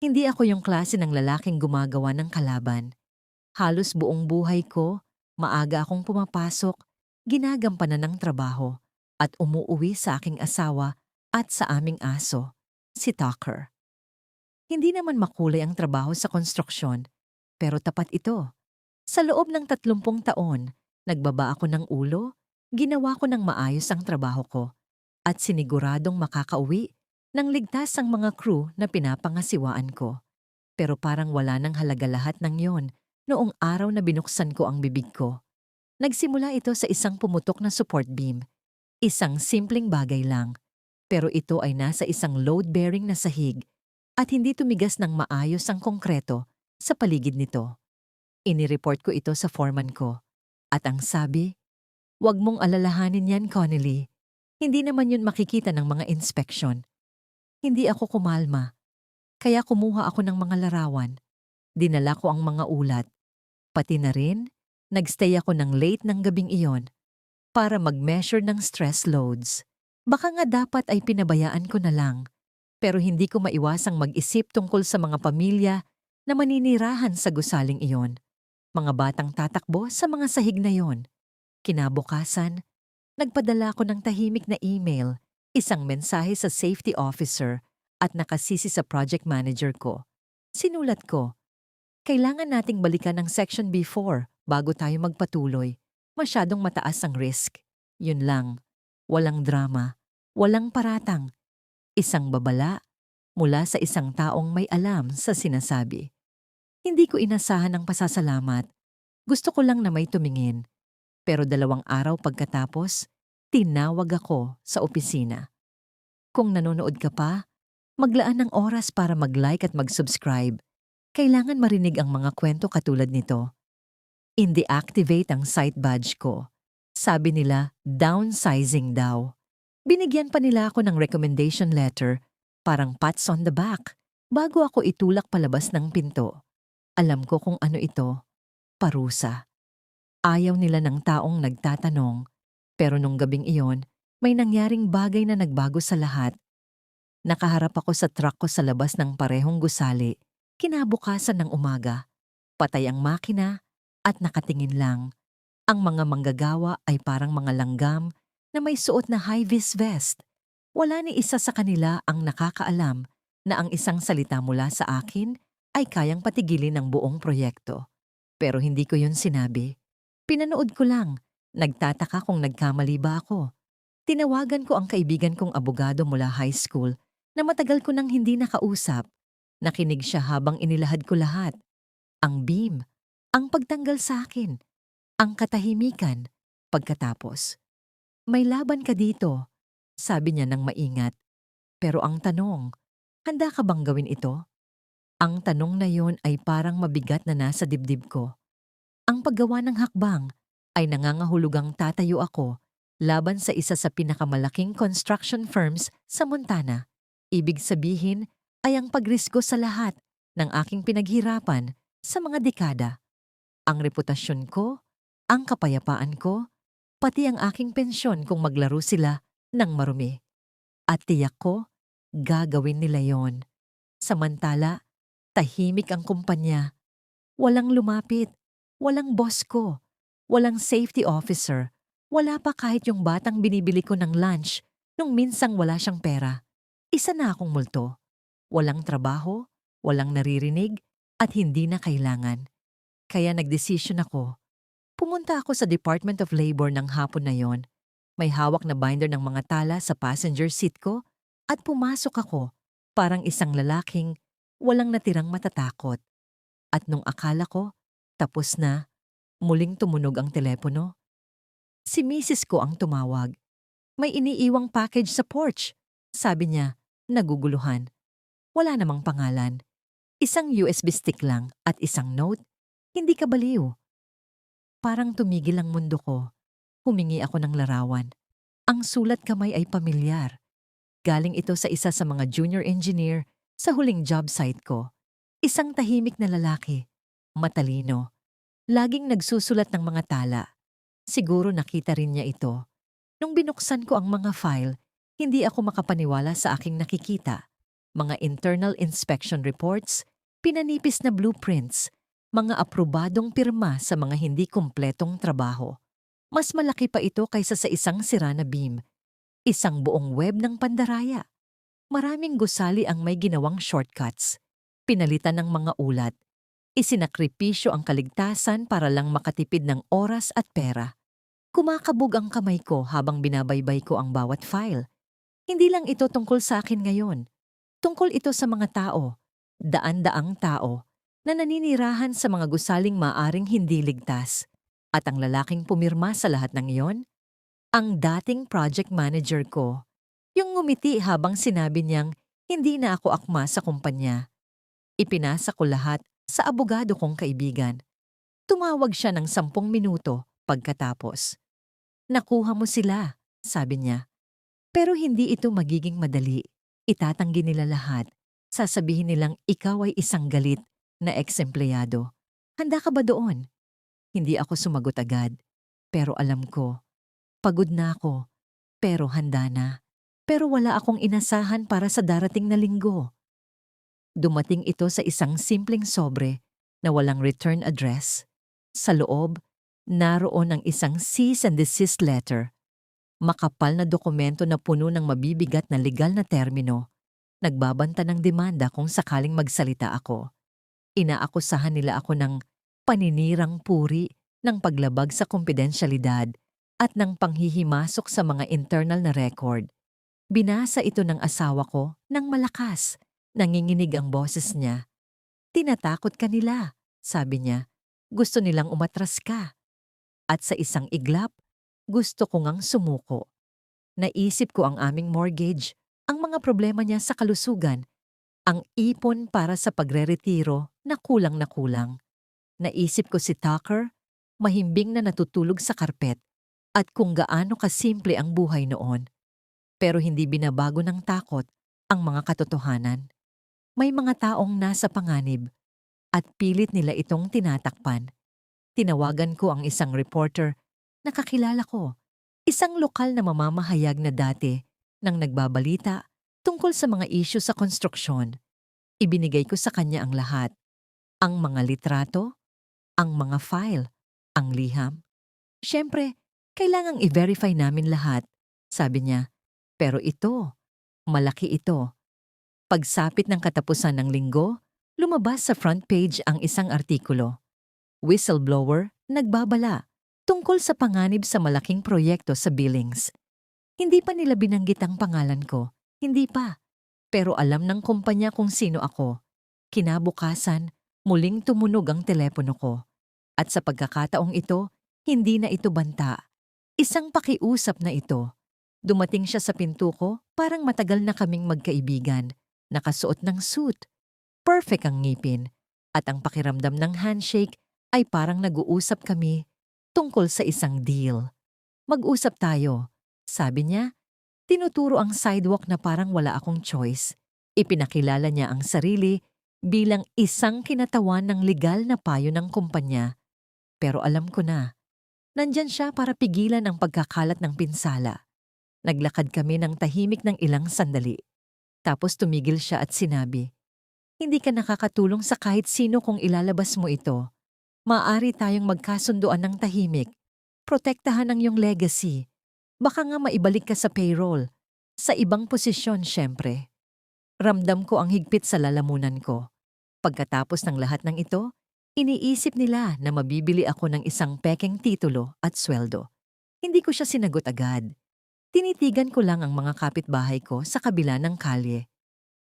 Hindi ako yung klase ng lalaking gumagawa ng kalaban. Halos buong buhay ko, maaga akong pumapasok, ginagampanan ng trabaho, at umuuwi sa aking asawa at sa aming aso, si Tucker. Hindi naman makulay ang trabaho sa konstruksyon, pero tapat ito. Sa loob ng tatlumpung taon, nagbaba ako ng ulo, ginawa ko ng maayos ang trabaho ko, at siniguradong makakauwi nang ligtas ang mga crew na pinapangasiwaan ko. Pero parang wala nang halaga lahat ng yon noong araw na binuksan ko ang bibig ko. Nagsimula ito sa isang pumutok na support beam. Isang simpleng bagay lang. Pero ito ay nasa isang load-bearing na sahig at hindi tumigas ng maayos ang konkreto sa paligid nito. Inireport ko ito sa foreman ko. At ang sabi, Huwag mong alalahanin yan, Connelly. Hindi naman yun makikita ng mga inspeksyon. Hindi ako kumalma. Kaya kumuha ako ng mga larawan. Dinala ko ang mga ulat. Pati na rin, nagstay ako ng late ng gabing iyon para mag-measure ng stress loads. Baka nga dapat ay pinabayaan ko na lang. Pero hindi ko maiwasang mag-isip tungkol sa mga pamilya na maninirahan sa gusaling iyon. Mga batang tatakbo sa mga sahig na yon. Kinabukasan, nagpadala ko ng tahimik na email isang mensahe sa safety officer at nakasisi sa project manager ko. Sinulat ko, kailangan nating balikan ang section B4 bago tayo magpatuloy. Masyadong mataas ang risk. Yun lang. Walang drama. Walang paratang. Isang babala mula sa isang taong may alam sa sinasabi. Hindi ko inasahan ang pasasalamat. Gusto ko lang na may tumingin. Pero dalawang araw pagkatapos, tinawag ako sa opisina. Kung nanonood ka pa, maglaan ng oras para mag-like at mag-subscribe. Kailangan marinig ang mga kwento katulad nito. In-deactivate ang site badge ko. Sabi nila, downsizing daw. Binigyan pa nila ako ng recommendation letter, parang pats on the back, bago ako itulak palabas ng pinto. Alam ko kung ano ito, parusa. Ayaw nila ng taong nagtatanong, pero nung gabing iyon, may nangyaring bagay na nagbago sa lahat. Nakaharap ako sa truck ko sa labas ng parehong gusali, kinabukasan ng umaga. Patay ang makina at nakatingin lang. Ang mga manggagawa ay parang mga langgam na may suot na high-vis vest. Wala ni isa sa kanila ang nakakaalam na ang isang salita mula sa akin ay kayang patigilin ang buong proyekto. Pero hindi ko yun sinabi. Pinanood ko lang Nagtataka kung nagkamali ba ako. Tinawagan ko ang kaibigan kong abogado mula high school na matagal ko nang hindi nakausap. Nakinig siya habang inilahad ko lahat. Ang beam, ang pagtanggal sa akin, ang katahimikan, pagkatapos. May laban ka dito, sabi niya nang maingat. Pero ang tanong, handa ka bang gawin ito? Ang tanong na yon ay parang mabigat na nasa dibdib ko. Ang paggawa ng hakbang, ay nangangahulugang tatayo ako laban sa isa sa pinakamalaking construction firms sa Montana. Ibig sabihin ay ang pagrisgo sa lahat ng aking pinaghirapan sa mga dekada. Ang reputasyon ko, ang kapayapaan ko, pati ang aking pensyon kung maglaro sila ng marumi. At tiyak ko, gagawin nila yon. Samantala, tahimik ang kumpanya. Walang lumapit, walang boss ko, walang safety officer, wala pa kahit yung batang binibili ko ng lunch nung minsang wala siyang pera. Isa na akong multo. Walang trabaho, walang naririnig, at hindi na kailangan. Kaya nagdesisyon ako. Pumunta ako sa Department of Labor ng hapon na yon. May hawak na binder ng mga tala sa passenger seat ko at pumasok ako parang isang lalaking walang natirang matatakot. At nung akala ko, tapos na, Muling tumunog ang telepono. Si Mrs. ko ang tumawag. May iniiwang package sa porch. Sabi niya, naguguluhan. Wala namang pangalan. Isang USB stick lang at isang note. Hindi ka baliw. Parang tumigil ang mundo ko. Humingi ako ng larawan. Ang sulat kamay ay pamilyar. Galing ito sa isa sa mga junior engineer sa huling job site ko. Isang tahimik na lalaki. Matalino Laging nagsusulat ng mga tala. Siguro nakita rin niya ito. Nung binuksan ko ang mga file, hindi ako makapaniwala sa aking nakikita. mga internal inspection reports, pinanipis na blueprints, mga aprobadong pirma sa mga hindi kumpletong trabaho. Mas malaki pa ito kaysa sa isang sira na beam. Isang buong web ng pandaraya. Maraming gusali ang may ginawang shortcuts. Pinalitan ng mga ulat. Isinakripisyo ang kaligtasan para lang makatipid ng oras at pera. Kumakabog ang kamay ko habang binabaybay ko ang bawat file. Hindi lang ito tungkol sa akin ngayon. Tungkol ito sa mga tao, daan-daang tao, na naninirahan sa mga gusaling maaring hindi ligtas. At ang lalaking pumirma sa lahat ng iyon? Ang dating project manager ko. Yung ngumiti habang sinabi niyang hindi na ako akma sa kumpanya. Ipinasa ko lahat sa abogado kong kaibigan. Tumawag siya ng sampung minuto pagkatapos. Nakuha mo sila, sabi niya. Pero hindi ito magiging madali. Itatanggi nila lahat. Sasabihin nilang ikaw ay isang galit na eksempleyado. Handa ka ba doon? Hindi ako sumagot agad. Pero alam ko, pagod na ako. Pero handa na. Pero wala akong inasahan para sa darating na linggo. Dumating ito sa isang simpleng sobre na walang return address. Sa loob, naroon ang isang cease and desist letter. Makapal na dokumento na puno ng mabibigat na legal na termino. Nagbabanta ng demanda kung sakaling magsalita ako. Inaakusahan nila ako ng paninirang puri ng paglabag sa kumpidensyalidad at ng panghihimasok sa mga internal na record. Binasa ito ng asawa ko ng malakas. Nanginginig ang boses niya. Tinatakot ka nila, sabi niya. Gusto nilang umatras ka. At sa isang iglap, gusto ko ngang sumuko. Naisip ko ang aming mortgage, ang mga problema niya sa kalusugan, ang ipon para sa pagre-retiro na kulang na kulang. Naisip ko si Tucker, mahimbing na natutulog sa karpet, at kung gaano kasimple ang buhay noon. Pero hindi binabago ng takot ang mga katotohanan. May mga taong nasa panganib at pilit nila itong tinatakpan. Tinawagan ko ang isang reporter na kakilala ko, isang lokal na mamamahayag na dati nang nagbabalita tungkol sa mga isyu sa konstruksyon. Ibinigay ko sa kanya ang lahat. Ang mga litrato, ang mga file, ang liham. Siyempre, kailangang i-verify namin lahat, sabi niya. Pero ito, malaki ito. Pagsapit ng katapusan ng linggo, lumabas sa front page ang isang artikulo. Whistleblower, nagbabala, tungkol sa panganib sa malaking proyekto sa Billings. Hindi pa nila binanggit ang pangalan ko, hindi pa. Pero alam ng kumpanya kung sino ako. Kinabukasan, muling tumunog ang telepono ko. At sa pagkakataong ito, hindi na ito banta. Isang pakiusap na ito. Dumating siya sa pinto ko, parang matagal na kaming magkaibigan. Nakasuot ng suit. Perfect ang ngipin. At ang pakiramdam ng handshake ay parang nag-uusap kami tungkol sa isang deal. Mag-usap tayo, sabi niya. Tinuturo ang sidewalk na parang wala akong choice. Ipinakilala niya ang sarili bilang isang kinatawan ng legal na payo ng kumpanya. Pero alam ko na, nandyan siya para pigilan ang pagkakalat ng pinsala. Naglakad kami ng tahimik ng ilang sandali. Tapos tumigil siya at sinabi, Hindi ka nakakatulong sa kahit sino kung ilalabas mo ito. Maaari tayong magkasunduan ng tahimik. Protektahan ang iyong legacy. Baka nga maibalik ka sa payroll. Sa ibang posisyon, syempre. Ramdam ko ang higpit sa lalamunan ko. Pagkatapos ng lahat ng ito, iniisip nila na mabibili ako ng isang pekeng titulo at sweldo. Hindi ko siya sinagot agad. Tinitigan ko lang ang mga kapitbahay ko sa kabila ng kalye.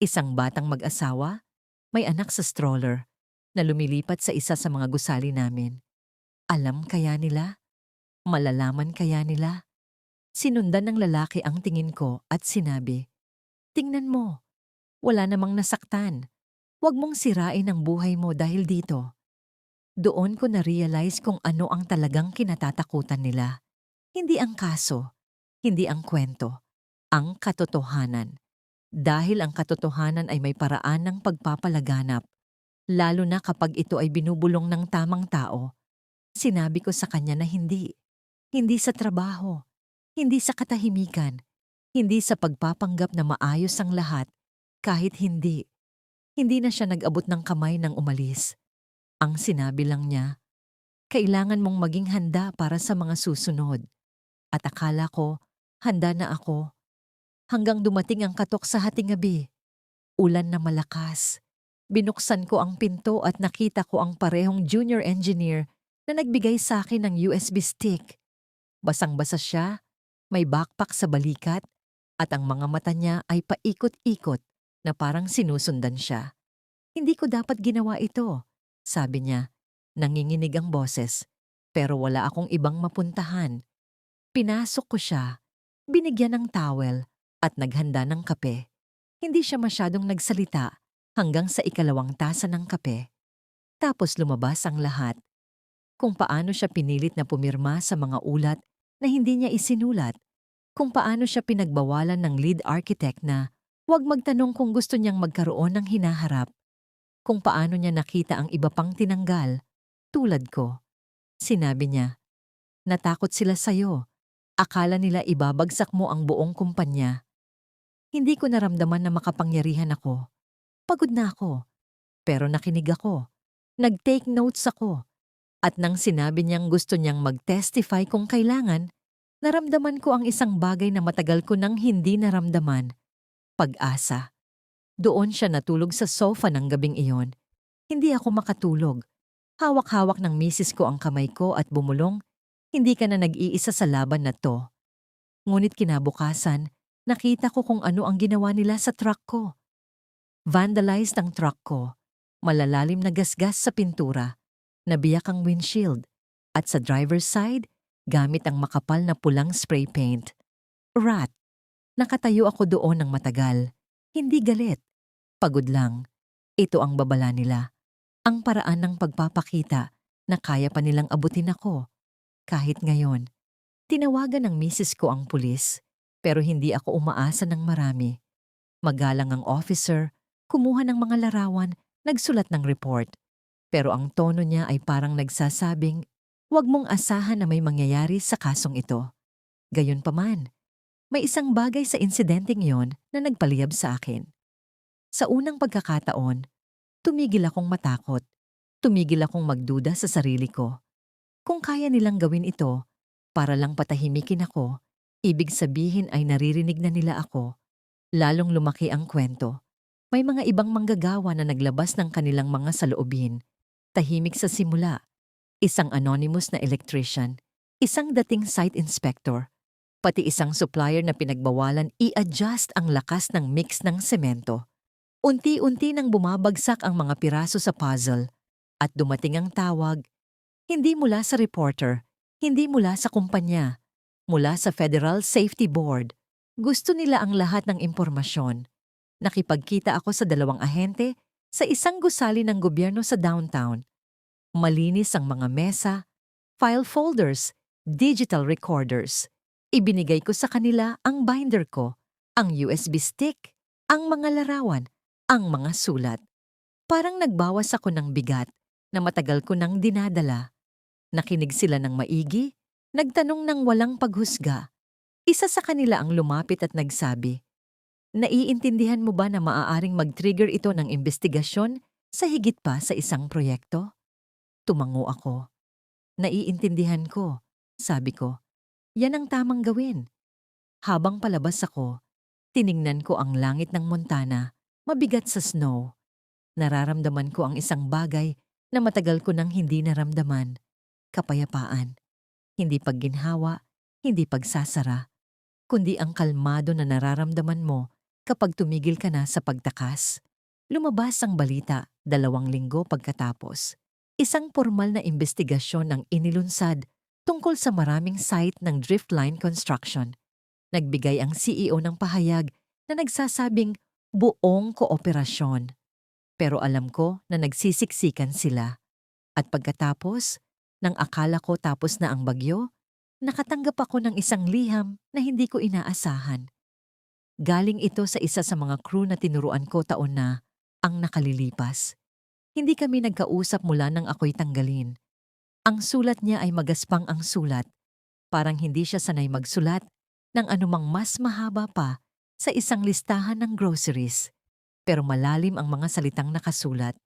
Isang batang mag-asawa, may anak sa stroller, na lumilipat sa isa sa mga gusali namin. Alam kaya nila? Malalaman kaya nila? Sinundan ng lalaki ang tingin ko at sinabi, Tingnan mo, wala namang nasaktan. Huwag mong sirain ang buhay mo dahil dito. Doon ko na-realize kung ano ang talagang kinatatakutan nila. Hindi ang kaso, hindi ang kwento, ang katotohanan. Dahil ang katotohanan ay may paraan ng pagpapalaganap, lalo na kapag ito ay binubulong ng tamang tao. Sinabi ko sa kanya na hindi. Hindi sa trabaho, hindi sa katahimikan, hindi sa pagpapanggap na maayos ang lahat, Kahit hindi, hindi na siya nag-abot ng kamay nang umalis. Ang sinabi lang niya, kailangan mong maging handa para sa mga susunod. At akala ko, handa na ako. Hanggang dumating ang katok sa hating gabi. Ulan na malakas. Binuksan ko ang pinto at nakita ko ang parehong junior engineer na nagbigay sa akin ng USB stick. Basang-basa siya, may backpack sa balikat, at ang mga mata niya ay paikot-ikot na parang sinusundan siya. Hindi ko dapat ginawa ito, sabi niya. Nanginginig ang boses, pero wala akong ibang mapuntahan. Pinasok ko siya, binigyan ng towel, at naghanda ng kape. Hindi siya masyadong nagsalita hanggang sa ikalawang tasa ng kape. Tapos lumabas ang lahat. Kung paano siya pinilit na pumirma sa mga ulat na hindi niya isinulat. Kung paano siya pinagbawalan ng lead architect na huwag magtanong kung gusto niyang magkaroon ng hinaharap. Kung paano niya nakita ang iba pang tinanggal, tulad ko. Sinabi niya, natakot sila sa'yo. Akala nila ibabagsak mo ang buong kumpanya. Hindi ko naramdaman na makapangyarihan ako. Pagod na ako. Pero nakinig ako. Nag-take notes ako. At nang sinabi niyang gusto niyang mag-testify kung kailangan, naramdaman ko ang isang bagay na matagal ko nang hindi naramdaman. Pag-asa. Doon siya natulog sa sofa ng gabing iyon. Hindi ako makatulog. Hawak-hawak ng misis ko ang kamay ko at bumulong, hindi ka na nag-iisa sa laban na to. Ngunit kinabukasan, nakita ko kung ano ang ginawa nila sa truck ko. Vandalized ang truck ko. Malalalim na gasgas sa pintura. Nabiyak ang windshield. At sa driver's side, gamit ang makapal na pulang spray paint. Rat. Nakatayo ako doon ng matagal. Hindi galit. Pagod lang. Ito ang babala nila. Ang paraan ng pagpapakita na kaya pa nilang abutin ako. Kahit ngayon. Tinawagan ng misis ko ang pulis, pero hindi ako umaasa ng marami. Magalang ang officer, kumuha ng mga larawan, nagsulat ng report. Pero ang tono niya ay parang nagsasabing, huwag mong asahan na may mangyayari sa kasong ito. Gayunpaman, may isang bagay sa insidenteng yon na nagpaliyab sa akin. Sa unang pagkakataon, tumigil akong matakot. Tumigil akong magduda sa sarili ko. Kung kaya nilang gawin ito, para lang patahimikin ako, ibig sabihin ay naririnig na nila ako. Lalong lumaki ang kwento. May mga ibang manggagawa na naglabas ng kanilang mga saloobin. Tahimik sa simula. Isang anonymous na electrician. Isang dating site inspector. Pati isang supplier na pinagbawalan i-adjust ang lakas ng mix ng semento. Unti-unti nang bumabagsak ang mga piraso sa puzzle. At dumating ang tawag. Hindi mula sa reporter, hindi mula sa kumpanya, mula sa Federal Safety Board. Gusto nila ang lahat ng impormasyon nakipagkita ako sa dalawang ahente sa isang gusali ng gobyerno sa downtown. Malinis ang mga mesa, file folders, digital recorders. Ibinigay ko sa kanila ang binder ko, ang USB stick, ang mga larawan, ang mga sulat. Parang nagbawas ako ng bigat na matagal ko nang dinadala. Nakinig sila ng maigi, nagtanong ng walang paghusga. Isa sa kanila ang lumapit at nagsabi, Naiintindihan mo ba na maaaring mag-trigger ito ng investigasyon sa higit pa sa isang proyekto? Tumango ako. Naiintindihan ko, sabi ko. Yan ang tamang gawin. Habang palabas ako, tiningnan ko ang langit ng Montana, mabigat sa snow. Nararamdaman ko ang isang bagay na matagal ko nang hindi naramdaman. Kapayapaan. Hindi pagginhawa, hindi pagsasara, kundi ang kalmado na nararamdaman mo kapag tumigil ka na sa pagtakas. Lumabas ang balita dalawang linggo pagkatapos. Isang formal na investigasyon ang inilunsad tungkol sa maraming site ng Driftline Construction. Nagbigay ang CEO ng pahayag na nagsasabing buong kooperasyon. Pero alam ko na nagsisiksikan sila. At pagkatapos, nang akala ko tapos na ang bagyo, nakatanggap ako ng isang liham na hindi ko inaasahan. Galing ito sa isa sa mga crew na tinuruan ko taon na ang nakalilipas. Hindi kami nagkausap mula nang ako'y tanggalin. Ang sulat niya ay magaspang ang sulat. Parang hindi siya sanay magsulat ng anumang mas mahaba pa sa isang listahan ng groceries. Pero malalim ang mga salitang nakasulat.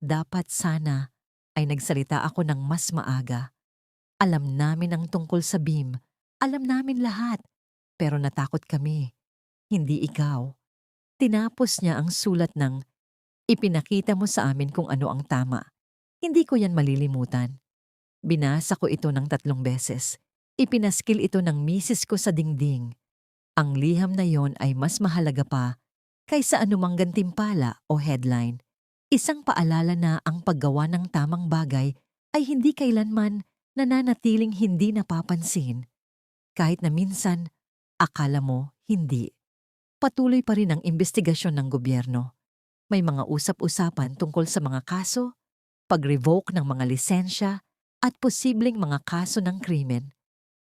Dapat sana ay nagsalita ako ng mas maaga. Alam namin ang tungkol sa BIM. Alam namin lahat. Pero natakot kami. Hindi ikaw. Tinapos niya ang sulat ng, Ipinakita mo sa amin kung ano ang tama. Hindi ko yan malilimutan. Binasa ko ito ng tatlong beses. Ipinaskil ito ng misis ko sa dingding. Ang liham na yon ay mas mahalaga pa kaysa anumang gantimpala o headline. Isang paalala na ang paggawa ng tamang bagay ay hindi kailanman nananatiling hindi napapansin. Kahit na minsan, akala mo hindi. Patuloy pa rin ang investigasyon ng gobyerno. May mga usap-usapan tungkol sa mga kaso, pag-revoke ng mga lisensya, at posibleng mga kaso ng krimen.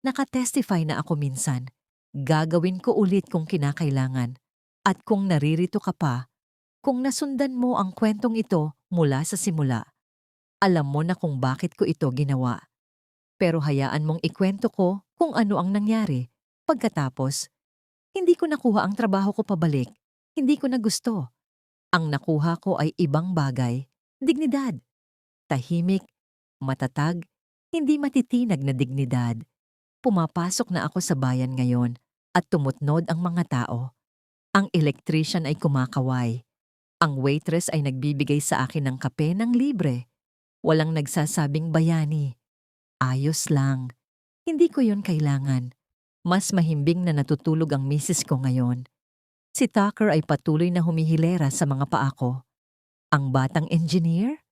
Nakatestify na ako minsan. Gagawin ko ulit kung kinakailangan. At kung naririto ka pa, kung nasundan mo ang kwentong ito mula sa simula, alam mo na kung bakit ko ito ginawa. Pero hayaan mong ikwento ko kung ano ang nangyari. Pagkatapos, hindi ko nakuha ang trabaho ko pabalik. Hindi ko na gusto. Ang nakuha ko ay ibang bagay. Dignidad. Tahimik, matatag, hindi matitinag na dignidad. Pumapasok na ako sa bayan ngayon at tumutnod ang mga tao. Ang electrician ay kumakaway. Ang waitress ay nagbibigay sa akin ng kape ng libre. Walang nagsasabing bayani. Ayos lang. Hindi ko yon kailangan. Mas mahimbing na natutulog ang misis ko ngayon. Si Tucker ay patuloy na humihilera sa mga paa ko. Ang batang engineer?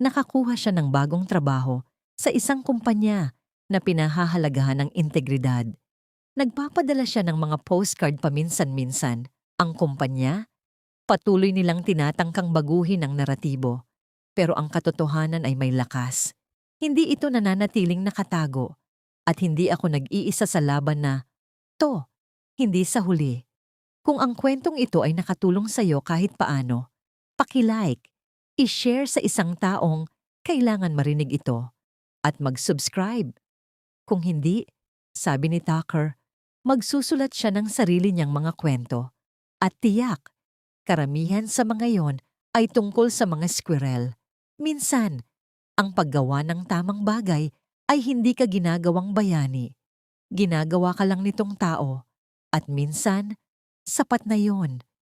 Nakakuha siya ng bagong trabaho sa isang kumpanya na pinahahalagahan ng integridad. Nagpapadala siya ng mga postcard paminsan-minsan. Ang kumpanya? Patuloy nilang tinatangkang baguhin ang naratibo. Pero ang katotohanan ay may lakas. Hindi ito nananatiling nakatago. At hindi ako nag-iisa sa laban na, to, hindi sa huli. Kung ang kwentong ito ay nakatulong sa'yo kahit paano, pakilike, i-share sa isang taong kailangan marinig ito, at mag-subscribe. Kung hindi, sabi ni Tucker, magsusulat siya ng sarili niyang mga kwento. At tiyak, karamihan sa mga yon ay tungkol sa mga squirrel. Minsan, ang paggawa ng tamang bagay ay hindi ka ginagawang bayani. Ginagawa ka lang nitong tao. At minsan, sapat na yon.